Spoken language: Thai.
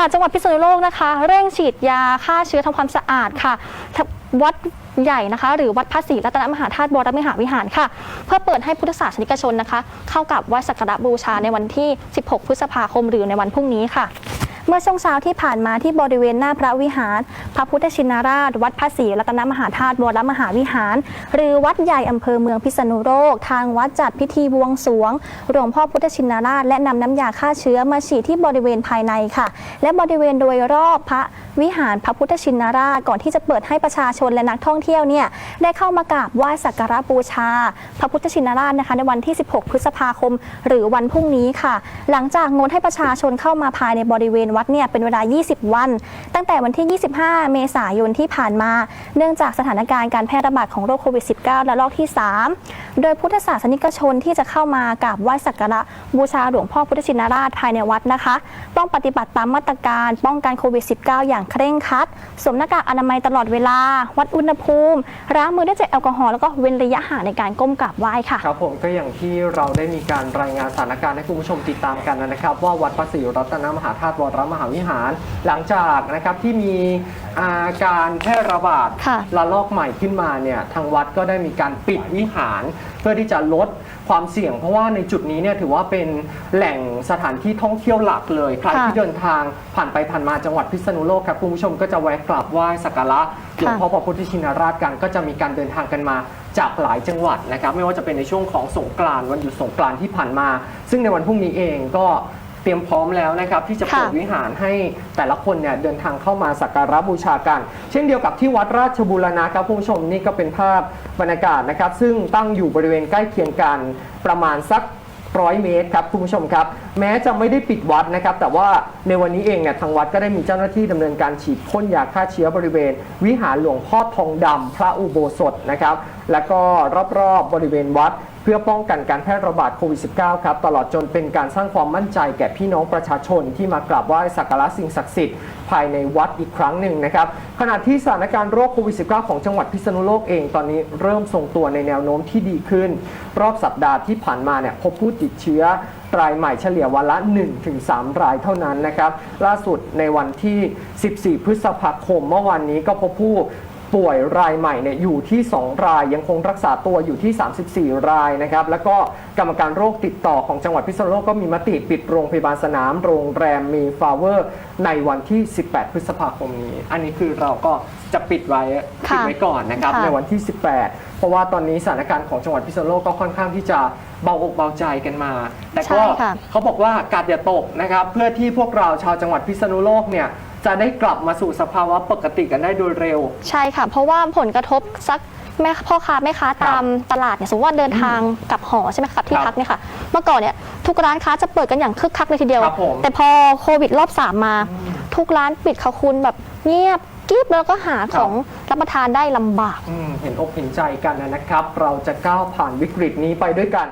ค่ะ จังหวัดพิษณุโลกนะคะ เร่งฉีดยาฆ่าเชื้อทำความสะอาดค่ะ วัดใหญ่นะคะ หรือวัดพระศรีรัตนมหาธาตุวรมหาวิหารค่ะ เพื่อเปิดให้พุทธศาสนิกชนนะคะ เข้ากับไหว้สักการะบูชาในวันที่ 16 พฤษภาคมหรือในวันพรุ่งนี้ค่ะ เมื่อช่วงเช้าที่ผ่านมาที่บริเวณหน้าพระวิหาร พระพุทธชินราช วัดพระศรีรัตนมหาธาตุวรมหาวิหาร หรือวัดใหญ่อำเภอเมืองพิษณุโลกทางวัดจัดพิธีบวงสรวงหลวงพ่อพุทธชินราช และนำน้ำยาฆ่าเชื้อมาฉีดที่บริเวณภายในค่ะ และบริเวณโดยรอบพระวิหารพระพุทธชินราชก่อนที่จะเปิดให้ประชาชนและนักท่องเที่ยวเนี่ยได้เข้ามากราบไหว้สักการะบูชา พระพุทธชินราชนะคะในวันที่ 16 พฤษภาคม หรือวันพรุ่งนี้ค่ะ หลังจากงดให้ประชาชนเข้ามาภายในบริเวณวัดเนี่ยเป็นเวลา 20 วัน ตั้งแต่วันที่ 25 เมษายนที่ผ่านมา เนื่องจากสถานการณ์การแพร่ระบาดของโรคโควิด -19 และลอกที่ 3 โดยพุทธศาสนิกชนที่จะเข้ามากราบไหว้สักการะบูชาหลวงพ่อพุทธชินราชภายในวัดนะคะ ต้องปฏิบัติตามมาตรการป้องกันโควิด -19 อย่างเคร่งครัด สวมหน้ากากอนามัยตลอดเวลา วัดอุณหภูมิล้างมือด้วยเจลแอลกอฮอล์แล้วก็เว้นระยะห่างในการก้มกราบไหว้ค่ะ ครับผมก็อย่างที่เราได้มีการรายงานสถานการณ์ให้คุณผู้ชมติดตามกันนะครับ ว่าวัดพระศรีรัตนมหาธาตุวรมหาวิหาร หลังจากนะครับที่มีอาการแพร่ระบาดค่ะระลอกใหม่ขึ้นมาเนี่ยทางวัดก็ได้มีการปิดวิหาร เพื่อที่จะลดความเสี่ยง เพราะว่าในจุดนี้เนี่ยถือว่าเป็นแหล่งสถานที่ท่องเที่ยวหลักเลยใครค่ะที่เดินทางผ่านไปผ่านมาจังหวัดพิษณุโลกครับคุณผู้ชมก็จะแวะกราบไหว้สักการะหลวงพ่อพระพุทธชินราชกันก็จะมีการเดินทางกันมาจากหลายจังหวัดนะครับ ไม่ว่าจะเป็นในช่วงของสงกรานต์วันหยุดสงกรานต์ที่ผ่านมา ซึ่งในวันพรุ่งนี้เองก็ เตรียมพร้อมแล้วนะครับที่จะเปิดค่ะวิหารให้แต่ละคนเนี่ยเดินทางเข้ามาสักการะบูชากัน เช่นเดียวกับที่วัดราชบูรณะครับคุณผู้ชมนี่ก็เป็นภาพบรรยากาศนะครับ ซึ่งตั้งอยู่บริเวณใกล้เคียงกันประมาณสักร้อยเมตรครับคุณผู้ชมครับ แม้จะไม่ได้ปิดวัดนะครับ แต่ว่าในวันนี้เองเนี่ยทางวัดก็ได้มีเจ้าหน้าที่ดำเนินการฉีดพ่นยาฆ่าเชื้อบริเวณ วิหารหลวงพ่อทองดำพระอุโบสถนะครับ แล้วก็รอบๆบริเวณวัดเพื่อป้องกันการแพร่ระบาดโควิด -19 ครับ ตลอดจนเป็นการสร้างความมั่นใจแก่พี่น้องประชาชนที่มากราบไหว้สักการะสิ่งศักดิ์สิทธิ์ภายในวัดอีกครั้งหนึ่งนะครับ ขณะที่สถานการณ์โรคโควิด -19 ของจังหวัดพิษณุโลกเองตอนนี้เริ่มทรงตัวในแนวโน้มที่ดีขึ้น รอบสัปดาห์ที่ผ่านมาเนี่ยพบผู้ติดเชื้อรายใหม่เฉลี่ยวันละ 1-3 รายเท่านั้นนะครับ ล่าสุดในวันที่ 14 พฤษภาคมเมื่อวานนี้ก็พบผู้ ป่วยรายใหม่เนี่ยอยู่ที่ 2 รายยังคงรักษาตัวอยู่ที่ 34 รายนะครับแล้วก็กรรมการโรคติดต่อของจังหวัดพิษณุโลกก็มีมติปิดโรงพยาบาลสนาม โรงแรมมีฟาเวอร์ ในวันที่ 18 พฤษภาคมนี้ อันนี้คือเราก็จะปิดไว้ปิดไว้ก่อนนะครับค่ะในวันที่ 18 เพราะว่าตอนนี้สถานการณ์ของจังหวัดพิษณุโลกก็ค่อนข้างที่จะเบาอกเบาใจกันมา แต่ก็ใช่ค่ะเขาบอกว่ากาดอย่าตกนะครับเพื่อที่พวกเราชาวจังหวัดพิษณุโลกเนี่ย จะได้กลับมาสู่สภาวะปกติกันได้โดยเร็ว ใช่ค่ะ เพราะว่าผลกระทบสักแม่พ่อค้าแม่ค้าครับตามตลาดเนี่ยสมมติว่าเดินทางกลับหอใช่ไหมคะกลับที่ครับพักเนี่ยค่ะเมื่อก่อนเนี่ยทุกร้านค้าจะเปิดกันอย่างคึกคักเลยทีเดียว ครับผม แต่พอโควิดรอบสามมา ทุกร้านปิดค่ะคุณแบบเงียบกิ๊บแล้วก็หาของรับประทานได้ลำบาก อืมเห็นอกเห็นใจกันนะครับ เราจะก้าวผ่านวิกฤตนี้ไปด้วยกัน